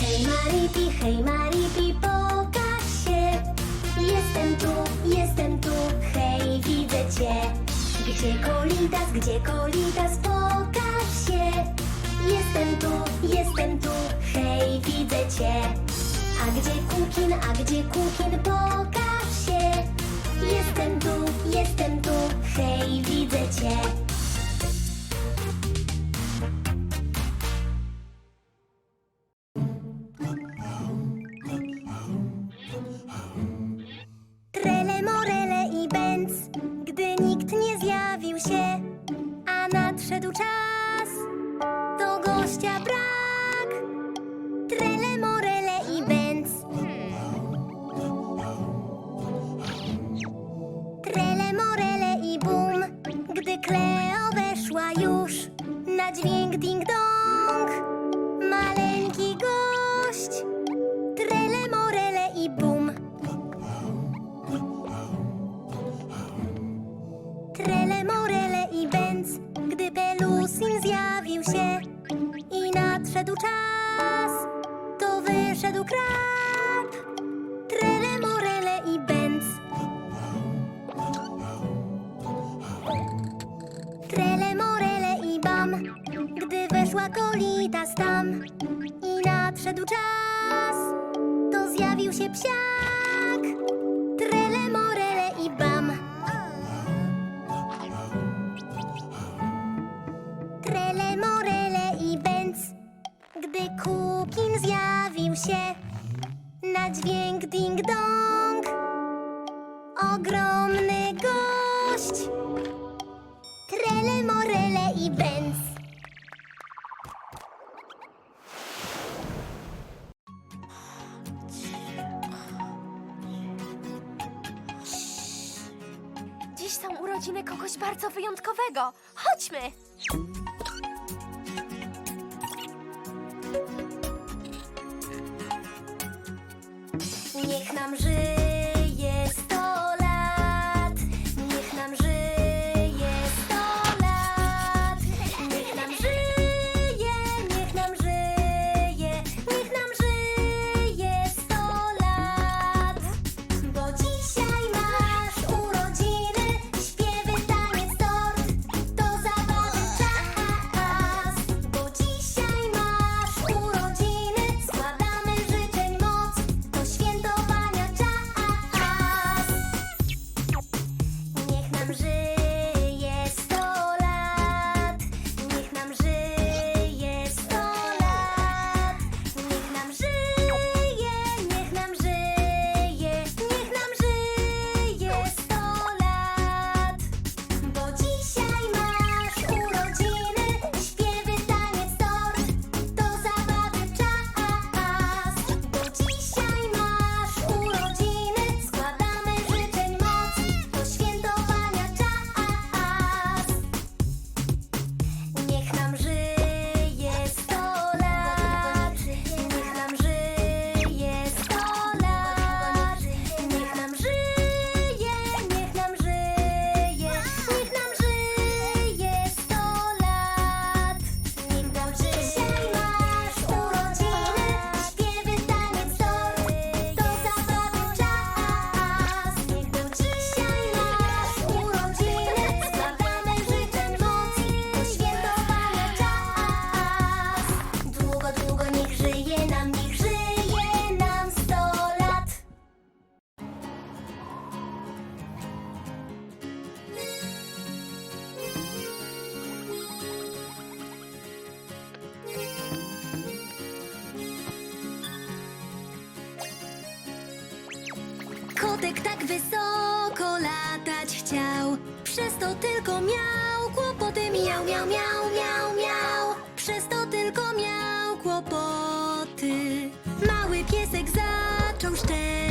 Hej Maripi, hej Maripi, pokaż się. Jestem tu, jestem tu, hej, widzę cię. Gdzie Kolitas, gdzie Kolitas, pokaż się. Jestem tu, jestem tu, hej, widzę cię. A gdzie Kukin, a gdzie Kukin, pokaż się. Jestem tu, jestem tu, hej, widzę cię. Morele i bum, gdy Kleo weszła już na dźwięk ding-dong. Maleńki gość. Trele, morele i bum. Trele, morele i bęc, gdy Pelusin zjawił się i nadszedł czas, to wyszedł krab. Kolitas tam i nadszedł czas, to zjawił się psiak. Trele, morele i bam. Trele, morele i bęc, gdy Kukin zjawił się na dźwięk ding-dong. Ogromny wyjątkowego. Chodźmy! Wysoko latać chciał, przez to tylko miał kłopoty. Miał, miał, miał, miał, miał, przez to tylko miał kłopoty. Mały piesek zaczął szczekać,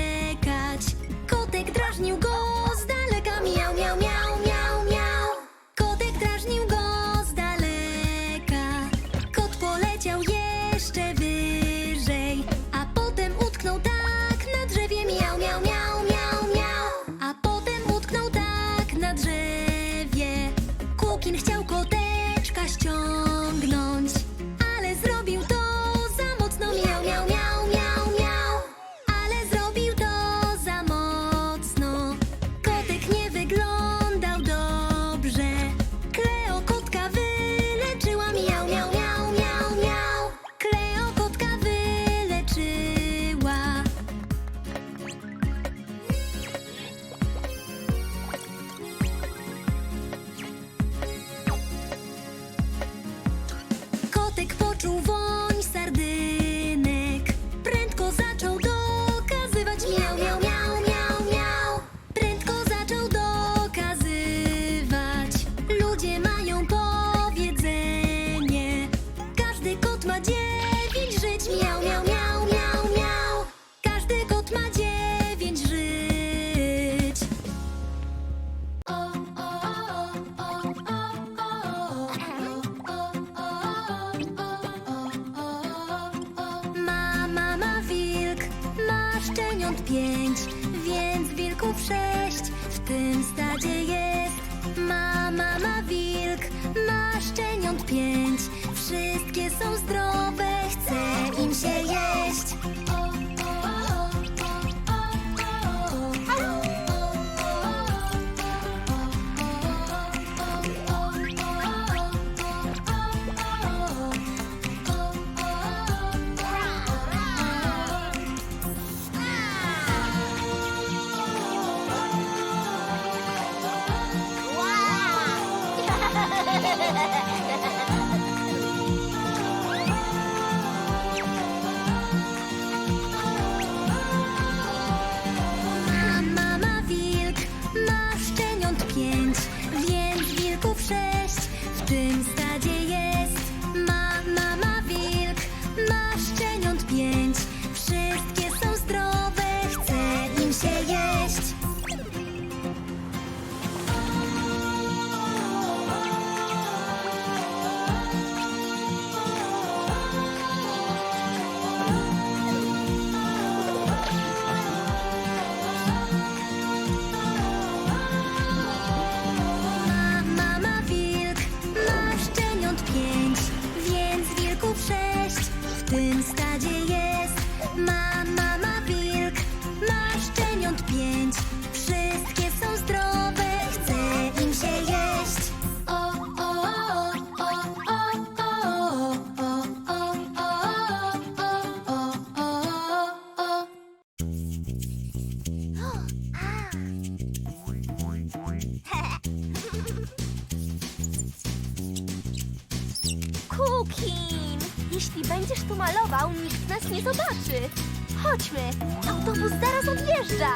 Chodźmy, autobus zaraz odjeżdża.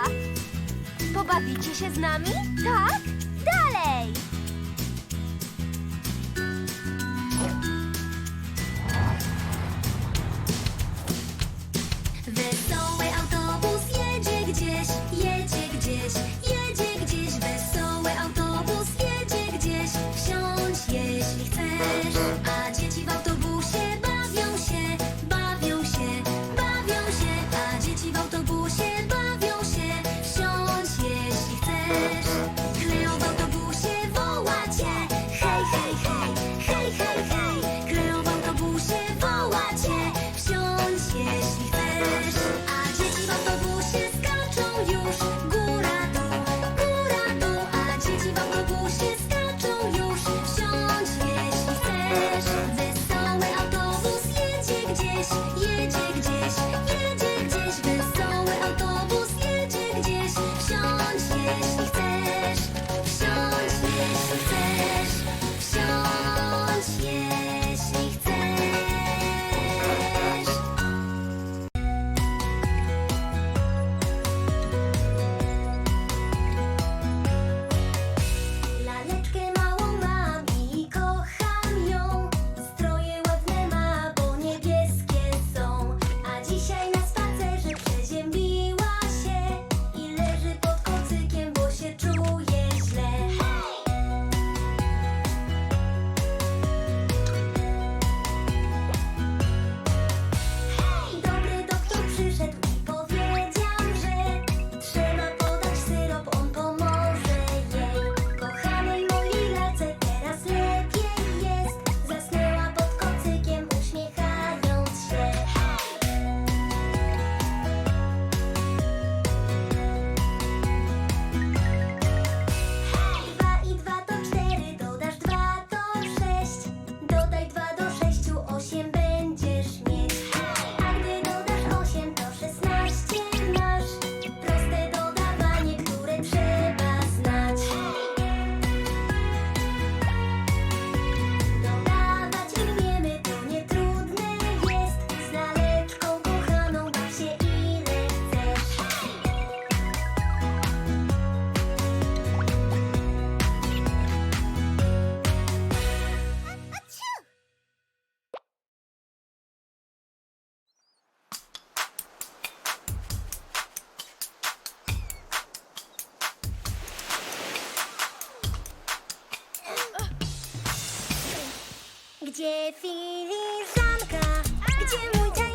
Pobawicie się z nami? Tak? Idzie filiżanka, gdzie mój daj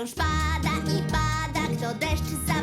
wciąż pada i pada, kto deszcz za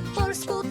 For school.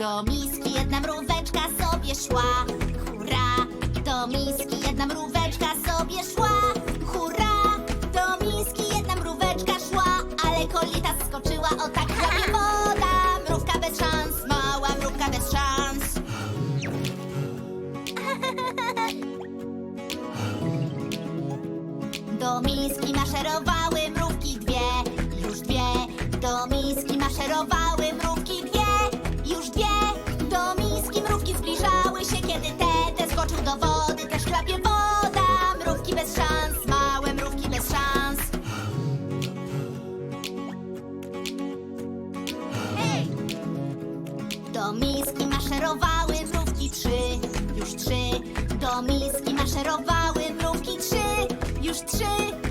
Do miski jedna mróweczka sobie szła. Hurra! Do miski jedna mróweczka sobie szła. Hurra! Do miski jedna mróweczka szła, ale kolita skoczyła o tak prawie Śliski maszerowały mrówki trzy, już trzy.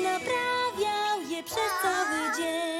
naprawiał je przez cały dzień.